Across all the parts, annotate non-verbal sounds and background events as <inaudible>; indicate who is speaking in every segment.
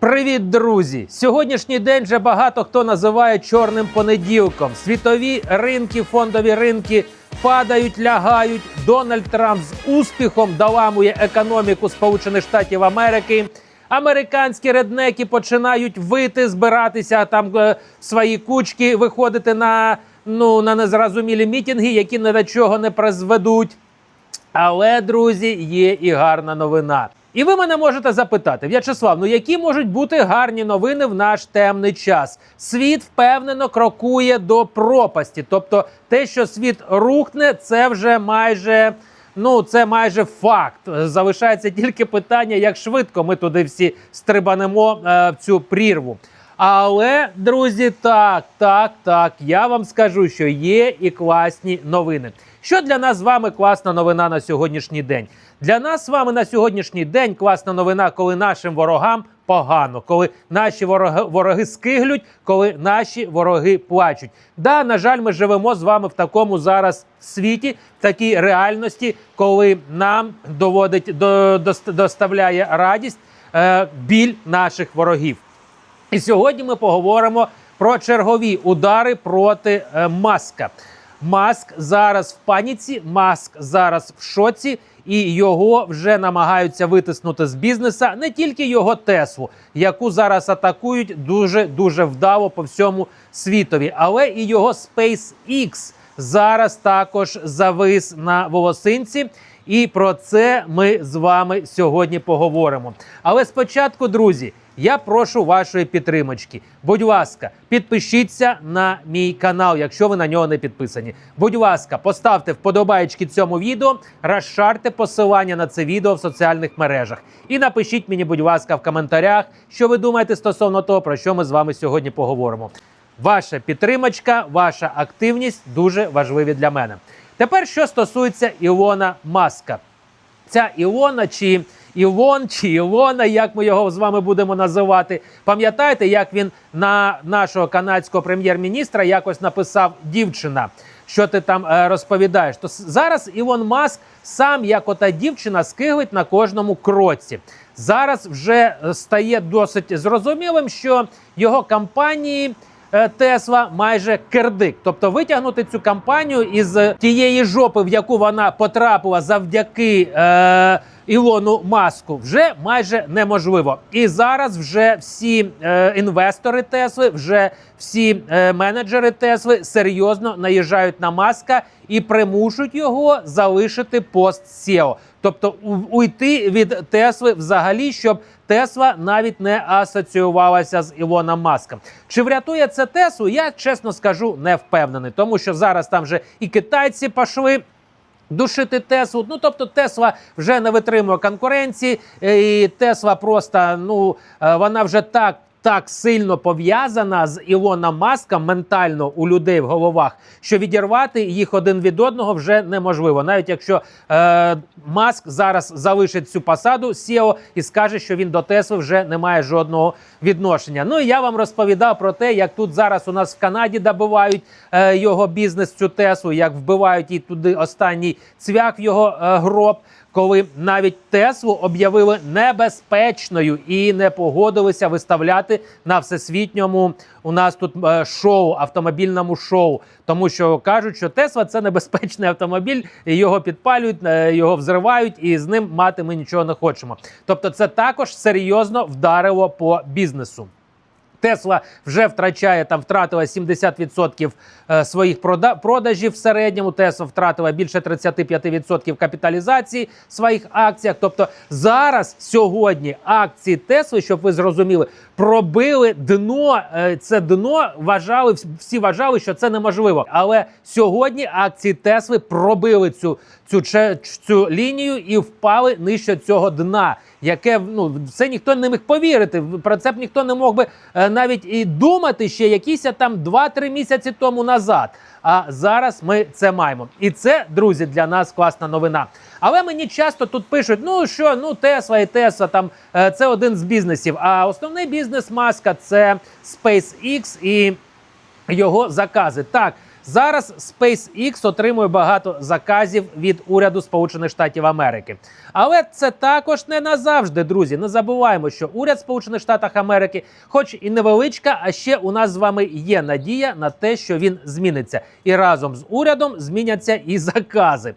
Speaker 1: Привіт, друзі! Сьогоднішній день вже багато хто називає чорним понеділком. Світові ринки, фондові ринки падають, лягають. Дональд Трамп з успіхом доламує економіку Сполучених Штатів Америки. Американські реднеки починають вити, збиратися там е, свої кучки, виходити на, ну, на незрозумілі мітинги, які ні до чого не призведуть. Але, друзі, є і гарна новина. І ви мене можете запитати, В'ячеслав, ну які можуть бути гарні новини в наш темний час? Світ впевнено крокує до пропасті. Тобто, те, що світ рухне, це вже майже. Ну, це майже факт. Залишається тільки питання, як швидко ми туди всі стрибанемо е, в цю прірву. Але, друзі, так, так, так, я вам скажу, що є і класні новини. Що для нас з вами класна новина на сьогоднішній день? Для нас з вами на сьогоднішній день класна новина, коли нашим ворогам погано, коли наші вороги, вороги скиглють, коли наші вороги плачуть. Да, на жаль, ми живемо з вами в такому зараз світі, в такій реальності, коли нам доводить до, дост- доставляє радість е, біль наших ворогів. І сьогодні ми поговоримо про чергові удари проти е, маска. Маск зараз в паніці, маск зараз в шоці, і його вже намагаються витиснути з бізнеса не тільки його Теслу, яку зараз атакують дуже дуже вдало по всьому світові, але і його SpaceX зараз також завис на волосинці. І про це ми з вами сьогодні поговоримо. Але спочатку, друзі, я прошу вашої підтримочки. Будь ласка, підпишіться на мій канал, якщо ви на нього не підписані. Будь ласка, поставте вподобайки цьому відео, розшарте посилання на це відео в соціальних мережах. І напишіть мені, будь ласка, в коментарях, що ви думаєте стосовно того, про що ми з вами сьогодні поговоримо. Ваша підтримочка, ваша активність дуже важливі для мене. Тепер що стосується Ілона Маска, ця Ілона чи Ілон чи Ілона, як ми його з вами будемо називати. Пам'ятаєте, як він на нашого канадського прем'єр-міністра якось написав дівчина, що ти там е, розповідаєш? То зараз Ілон Маск сам, як ота дівчина, скиглить на кожному кроці. Зараз вже е, стає досить зрозумілим, що його кампанії. е, Тесла майже кердик, тобто витягнути цю кампанію із тієї жопи, в яку вона потрапила завдяки е, Ілону Маску, вже майже неможливо. І зараз вже всі е, інвестори Тесли, вже всі е, менеджери Тесли серйозно наїжджають на маска і примушують його залишити пост SEO. Тобто уйти від Тесли взагалі, щоб Тесла навіть не асоціювалася з Ілоном Маском. Чи врятує це Теслу? Я чесно скажу, не впевнений, тому що зараз там вже і китайці пішли. Душити Теслу, ну тобто Тесла вже не витримує конкуренції, е, і Тесла просто ну е, вона вже так. Так сильно пов'язана з Ілоном Маском ментально у людей в головах, що відірвати їх один від одного вже неможливо. Навіть якщо е, Маск зараз залишить цю посаду SEO і скаже, що він до Тесли вже не має жодного відношення. Ну і я вам розповідав про те, як тут зараз у нас в Канаді добивають е, його бізнес, цю Теслу, як вбивають і туди останній цвях його е, гроб. Коли навіть Теслу об'явили небезпечною і не погодилися виставляти на всесвітньому у нас тут е, шоу, автомобільному шоу, тому що кажуть, що Тесла це небезпечний автомобіль, його підпалюють, е, його взривають, і з ним мати ми нічого не хочемо. Тобто, це також серйозно вдарило по бізнесу. Тесла вже втрачає там, втратила 70% е, своїх прода- продажів в середньому. Тесла втратила більше 35% капіталізації в своїх акціях. Тобто зараз сьогодні акції Тесли, щоб ви зрозуміли, пробили дно. Е, Це дно вважали всі вважали, що це неможливо. Але сьогодні акції Тесли пробили цю цю, цю лінію і впали нижче цього дна, яке ну це ніхто не міг повірити. Про це б ніхто не мог би е, навіть і думати ще якісь там 2-3 місяці тому назад. А зараз ми це маємо. І це, друзі, для нас класна новина. Але мені часто тут пишуть: ну що, ну Тесла і Тесла, там е, це один з бізнесів. А основний бізнес маска це SpaceX і його закази. Так, Зараз SpaceX отримує багато заказів від уряду Сполучених Штатів Америки. Але це також не назавжди, друзі. Не забуваємо, що уряд Сполучених Штатів Америки, хоч і невеличка, а ще у нас з вами є надія на те, що він зміниться, і разом з урядом зміняться і закази.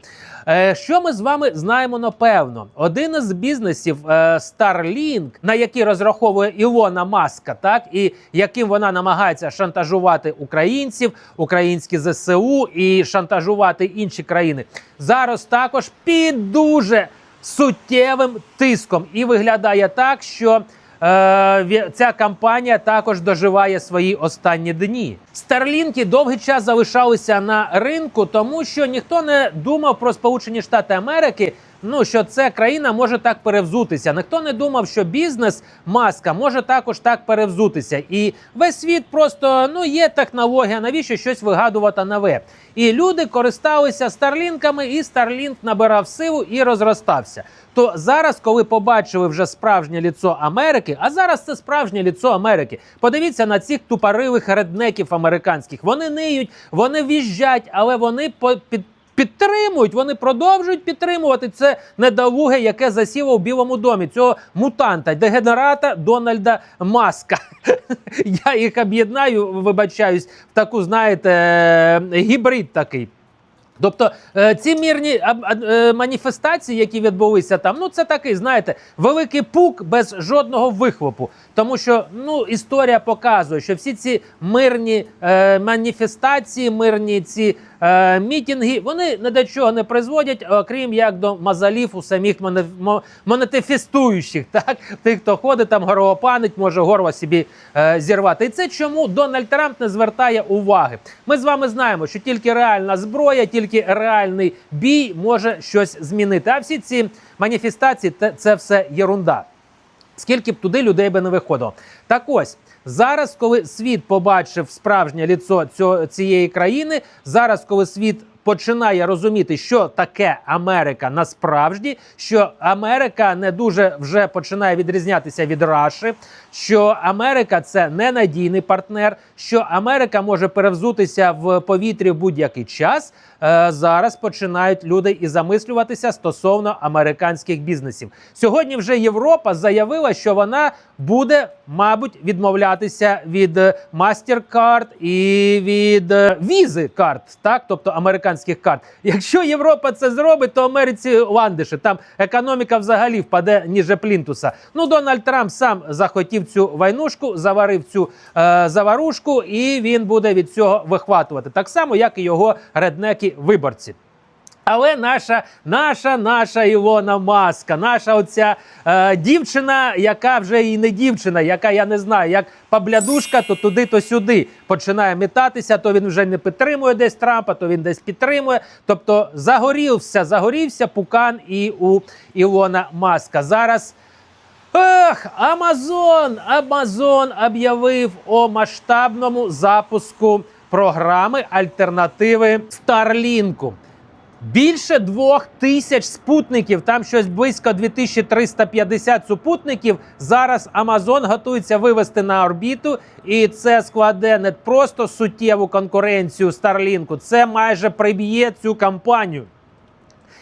Speaker 1: Е, Що ми з вами знаємо напевно? Один із бізнесів е, Starlink, на який розраховує Ілона Маска, так і яким вона намагається шантажувати українців, українські ЗСУ і шантажувати інші країни, зараз також під дуже суттєвим тиском. І виглядає так, що е, ця кампанія також доживає свої останні дні. Старлінки довгий час залишалися на ринку, тому що ніхто не думав про Сполучені Штати Америки. Ну що ця країна може так перевзутися. Ніхто не думав, що бізнес маска може також так перевзутися. І весь світ просто ну є технологія, навіщо щось вигадувати нове. І люди користалися старлінками, і Starlink набирав силу і розростався. То зараз, коли побачили вже справжнє ліцо Америки, а зараз це справжнє ліцо Америки. Подивіться на цих тупорилих реднеків американських. Вони ниють, вони в'їжджать, але вони по під. Підтримують, вони продовжують підтримувати це недолуге, яке засіло в Білому домі цього мутанта, дегенерата Дональда Маска. <laughs> Я їх об'єднаю, вибачаюсь, в таку, знаєте, е, гібрид такий. Тобто е, ці мірні е, маніфестації, які відбулися там, ну це такий, знаєте, великий пук без жодного вихлопу. Тому що ну історія показує, що всі ці мирні е, маніфестації, мирні ці е, мітинги, вони ні до чого не призводять, окрім як до мазалів у самих моне- монетифестуючих, <laughs> так тих, хто ходить там горлопанить, може горло собі е, зірвати. І це чому Дональд Трамп не звертає уваги. Ми з вами знаємо, що тільки реальна зброя, тільки реальний бій може щось змінити. А всі ці маніфестації це все єрунда. Скільки б туди людей би не виходило. Так ось зараз, коли світ побачив справжнє ліцо цього, цієї країни, зараз, коли світ починає розуміти, що таке Америка насправді, що Америка не дуже вже починає відрізнятися від Раші, що Америка це ненадійний партнер, що Америка може перевзутися в повітрі в будь-який час. Е, зараз починають люди і замислюватися стосовно американських бізнесів. Сьогодні вже Європа заявила, що вона буде, мабуть, відмовлятися від е, MasterCard і від е, візи карт, так, тобто американських карт. Якщо Європа це зробить, то Америці ландиші. Там економіка взагалі впаде ніже плінтуса. Ну, Дональд Трамп сам захотів цю войнушку, заварив цю е, заварушку, і він буде від цього вихватувати. Так само, як і його реднеки виборці. Але наша, наша, наша Ілона Маска, наша оця е, дівчина, яка вже і не дівчина, яка я не знаю, як паблядушка, то туди, то сюди починає метатися, то він вже не підтримує десь Трампа, то він десь підтримує. Тобто загорівся, загорівся пукан і у Ілона Маска. Зараз. Ех, Амазон! Амазон об'явив о масштабному запуску програми альтернативи Старлінку. Більше двох тисяч спутників, там щось близько 2350 супутників. Зараз Амазон готується вивести на орбіту, і це складе не просто суттєву конкуренцію Старлінку, це майже приб'є цю кампанію.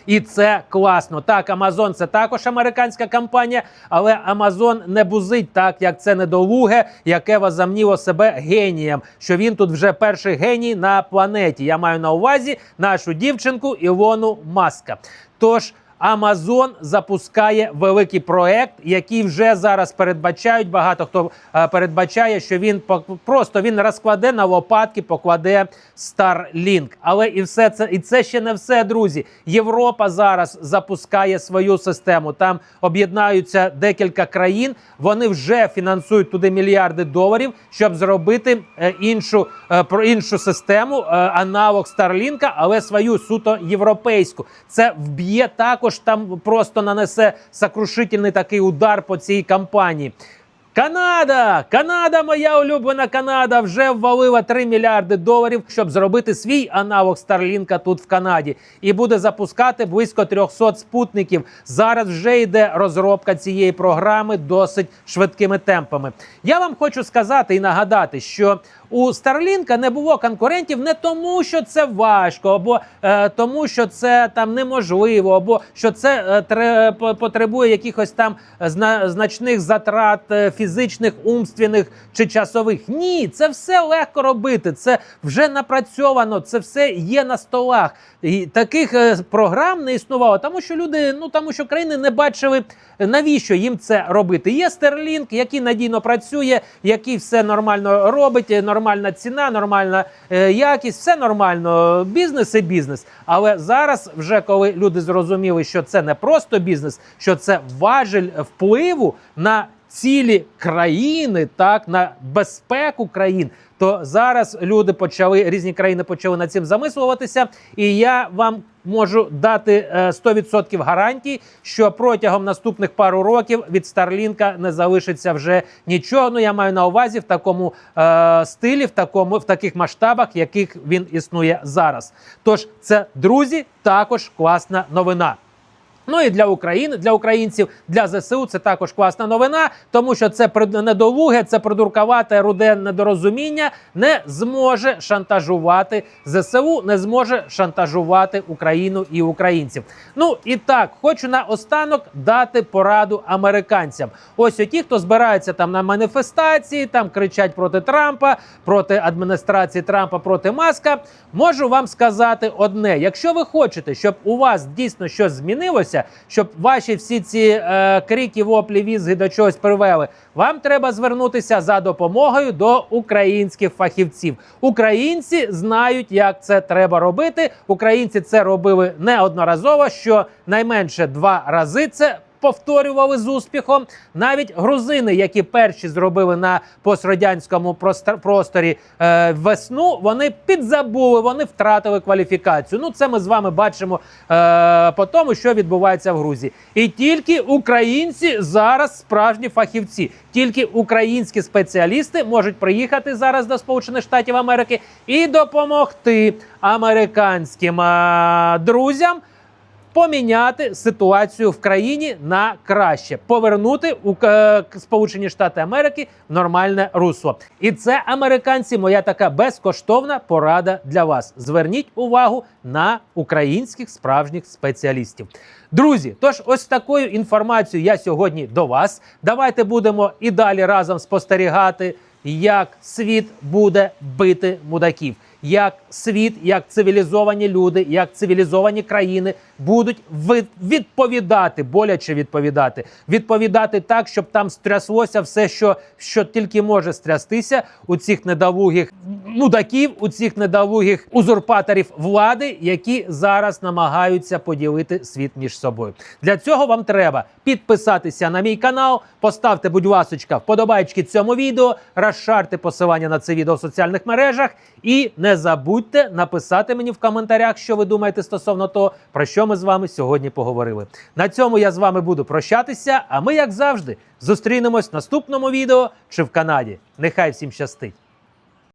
Speaker 1: І це класно. Так, Amazon це також американська компанія, але Amazon не бузить так, як це недолуге, яке возомніло себе генієм. Що він тут вже перший геній на планеті. Я маю на увазі нашу дівчинку Ілону Маска. Тож. Amazon запускає великий проект, який вже зараз передбачають. Багато хто е, передбачає, що він по- просто він розкладе на лопатки, покладе Starlink. Але і все це і це ще не все, друзі. Європа зараз запускає свою систему. Там об'єднаються декілька країн. Вони вже фінансують туди мільярди доларів, щоб зробити е, іншу е, про іншу систему, аналог Старлінка, але свою суто європейську. Це вб'є також там просто нанесе сокрушительний такий удар по цій кампанії. Канада! Канада, моя улюблена Канада, вже ввалила 3 мільярди доларів, щоб зробити свій аналог Старлінка тут в Канаді, і буде запускати близько 300 спутників. Зараз вже йде розробка цієї програми досить швидкими темпами. Я вам хочу сказати і нагадати, що у Старлінка не було конкурентів не тому, що це важко, або е, тому, що це там неможливо, або що це е, тре, потребує якихось там зна, значних затрат е, фізичних, умственних чи часових. Ні, це все легко робити. Це вже напрацьовано, це все є на столах. І таких е, програм не існувало, тому що люди, ну тому що країни не бачили, навіщо їм це робити. Є Starlink, який надійно працює, який все нормально робить, е, нормальна ціна, нормальна е, якість, все нормально. Бізнес і бізнес. Але зараз, вже коли люди зрозуміли, що це не просто бізнес, що це важель впливу на цілі країни, так на безпеку країн. То зараз люди почали різні країни почали над цим замислюватися, і я вам можу дати е, 100% гарантій, що протягом наступних пару років від Старлінка не залишиться вже нічого. Ну я маю на увазі в такому е, стилі, в такому в таких масштабах, яких він існує зараз. Тож це друзі, також класна новина. Ну і для України, для українців, для ЗСУ це також класна новина, тому що це недолуге, це придуркувате руде недорозуміння не зможе шантажувати ЗСУ, не зможе шантажувати Україну і українців. Ну і так, хочу наостанок дати пораду американцям. Ось оті, хто збирається там на маніфестації, там кричать проти Трампа, проти адміністрації Трампа, проти Маска. Можу вам сказати одне: якщо ви хочете, щоб у вас дійсно щось змінилося, щоб ваші всі ці е, крики, воплі, візги до чогось привели, вам треба звернутися за допомогою до українських фахівців. Українці знають, як це треба робити. Українці це робили неодноразово, що найменше два рази це. Повторювали з успіхом навіть грузини, які перші зробили на пострадянському простор- просторі е, весну, вони підзабули, вони втратили кваліфікацію. Ну це ми з вами бачимо е, по тому, що відбувається в Грузії. І тільки українці зараз справжні фахівці, тільки українські спеціалісти можуть приїхати зараз до Сполучених Штатів Америки і допомогти американським е, друзям поміняти ситуацію в країні на краще, повернути у е, Сполучені Штати Америки в нормальне русло. І це американці, моя така безкоштовна порада для вас. Зверніть увагу на українських справжніх спеціалістів. Друзі, тож ось такою інформацією я сьогодні до вас. Давайте будемо і далі разом спостерігати, як світ буде бити мудаків як світ, як цивілізовані люди, як цивілізовані країни будуть відповідати, боляче відповідати, відповідати так, щоб там стряслося все, що, що тільки може стрястися у цих недолугих мудаків, у цих недолугих узурпаторів влади, які зараз намагаються поділити світ між собою. Для цього вам треба підписатися на мій канал, поставте, будь ласочка, вподобайки цьому відео, розшарте посилання на це відео в соціальних мережах і не забудьте написати мені в коментарях, що ви думаєте стосовно того, про що ми з вами сьогодні поговорили. На цьому я з вами буду прощатися. А ми, як завжди, зустрінемось в наступному відео чи в Канаді. Нехай всім щастить!